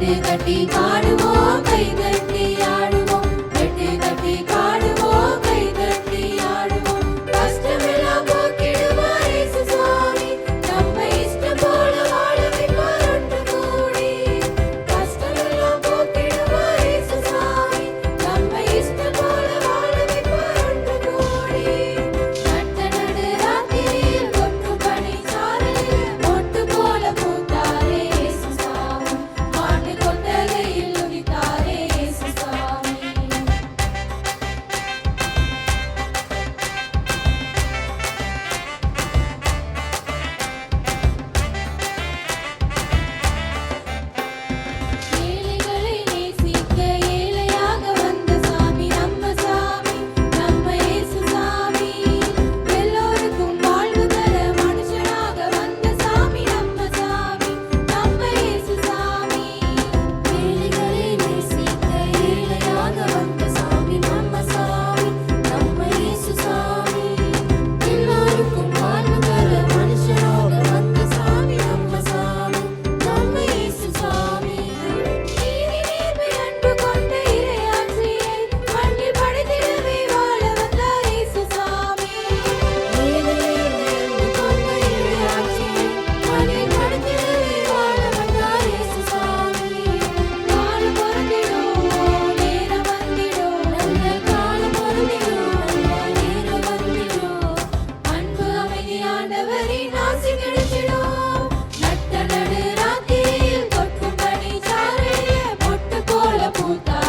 கட்டு கட்டி பாடுவோம் கைகள். escuta.